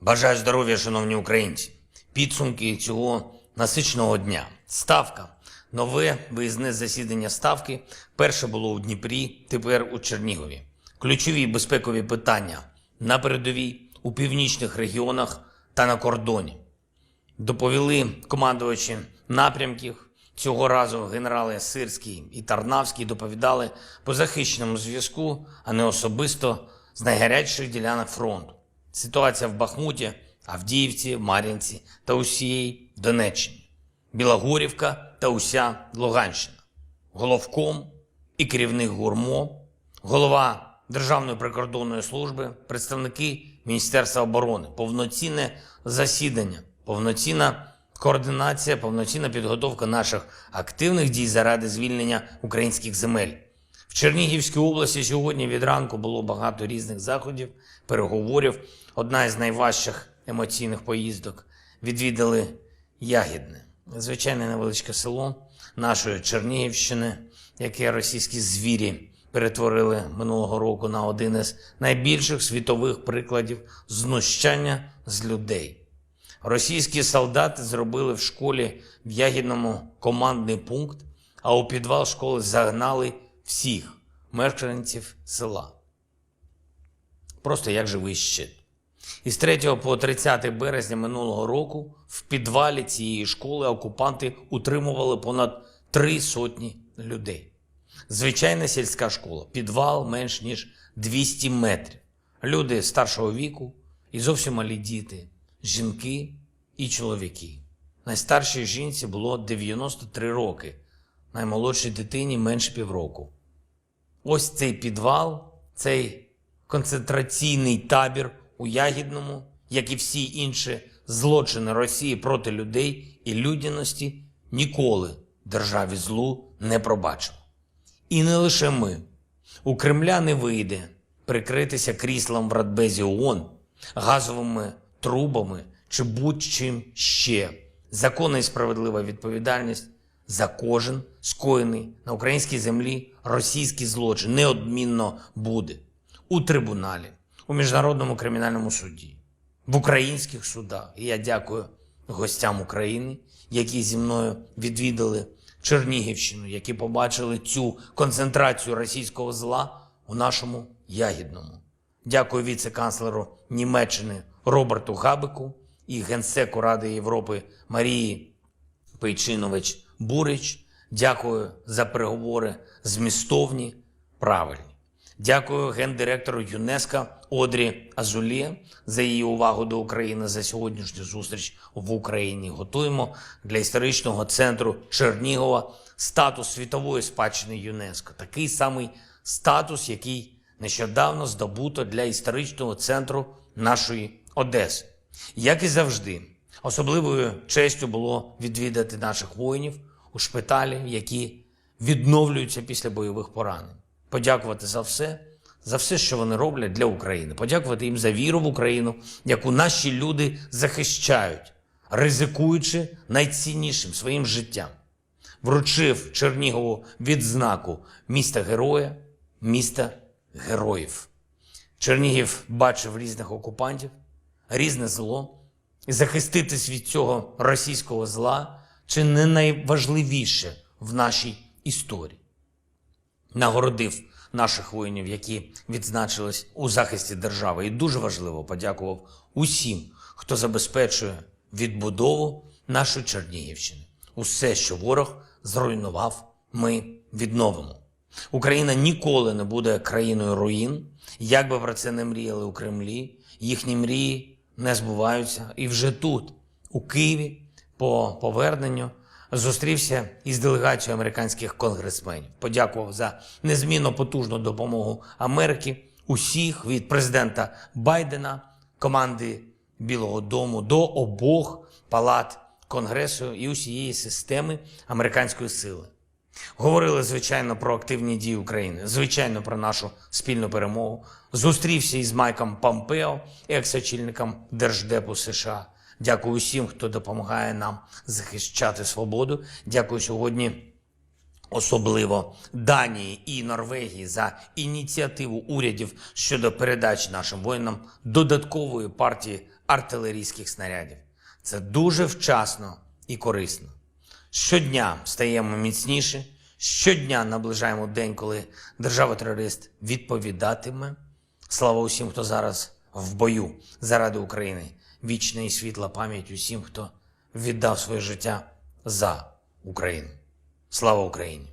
Бажаю здоров'я, шановні українці. Підсумки цього насиченого дня. Ставка. Нове виїзне засідання ставки. Перше було у Дніпрі, тепер у Чернігові. Ключові безпекові питання на передовій, у північних регіонах та на кордоні. Доповіли командувачі напрямків. Цього разу генерали Сирський і Тарнавський доповідали по захищеному зв'язку, а не особисто з найгарячіших ділянок фронту. Ситуація в Бахмуті, Авдіївці, Мар'їнці та усієї Донеччині, Білогорівка та уся Луганщина, головком і керівник гурмо, голова Державної прикордонної служби, представники Міністерства оборони, повноцінне засідання, повноцінна координація, повноцінна підготовка наших активних дій заради звільнення українських земель. В Чернігівській області сьогодні від ранку було багато різних заходів, переговорів. Одна із найважчих емоційних поїздок відвідали Ягідне, звичайне невеличке село нашої Чернігівщини, яке російські звірі перетворили минулого року на один із найбільших світових прикладів знущання з людей. Російські солдати зробили в школі в Ягідному командний пункт, а у підвал школи загнали всіх мешканців села. Просто як живий щит. Із 3 по 30 березня минулого року в підвалі цієї школи окупанти утримували понад три сотні людей. Звичайна сільська школа, підвал менш ніж 200 метрів. Люди старшого віку і зовсім малі діти, жінки і чоловіки. Найстаршій жінці було 93 роки, наймолодшій дитині менше півроку. Ось цей підвал, цей концентраційний табір у Ягідному, як і всі інші злочини Росії проти людей і людяності, ніколи державі злу не пробачили. І не лише ми. У Кремля не вийде прикритися кріслом в Радбезі ООН, газовими трубами чи будь-чим ще. Законна і справедлива відповідальність за кожен скоєний на українській землі російський злочин неодмінно буде у трибуналі, у міжнародному кримінальному суді, в українських судах. І я дякую гостям України, які зі мною відвідали Чернігівщину, які побачили цю концентрацію російського зла у нашому ягідному. Дякую віце-канцлеру Німеччини Роберту Габику і генсеку Ради Європи Марії Пейчинович Бурич. Дякую за переговори змістовні, правильні. Дякую гендиректору ЮНЕСКО Одрі Азулє за її увагу до України за сьогоднішню зустріч в Україні. Готуємо для історичного центру Чернігова статус світової спадщини ЮНЕСКО. Такий самий статус, який нещодавно здобуто для історичного центру нашої Одеси. Як і завжди, особливою честю було відвідати наших воїнів у шпиталі, які відновлюються після бойових поранень. Подякувати за все, за все, що вони роблять для України. Подякувати їм за віру в Україну, яку наші люди захищають, ризикуючи найціннішим своїм життям. Вручив Чернігову відзнаку міста героя, міста героїв. Чернігів бачив різних окупантів, різне зло, і захиститись від цього російського зла чи не найважливіше в нашій історії. Нагородив наших воїнів, які відзначились у захисті держави. І дуже важливо подякував усім, хто забезпечує відбудову нашої Чернігівщини. Усе, що ворог зруйнував, ми відновимо. Україна ніколи не буде країною руїн. Як би про це не мріяли у Кремлі, їхні мрії не збуваються. І вже тут, у Києві, по поверненню зустрівся із делегацією американських конгресменів. Подякував за незмінно потужну допомогу Америки, усіх від президента Байдена, команди Білого Дому до обох палат Конгресу і усієї системи американської сили. Говорили, звичайно, про активні дії України, звичайно, про нашу спільну перемогу. Зустрівся із Майком Помпео, екс-очільником Держдепу США. Дякую усім, хто допомагає нам захищати свободу. Дякую сьогодні особливо Данії і Норвегії, за ініціативу урядів щодо передач нашим воїнам додаткової партії артилерійських снарядів. Це дуже вчасно і корисно. Щодня стаємо міцніше, щодня наближаємо день, коли держава-терорист відповідатиме. Слава усім, хто зараз в бою заради України. Вічна і світла пам'ять усім, хто віддав своє життя за Україну. Слава Україні!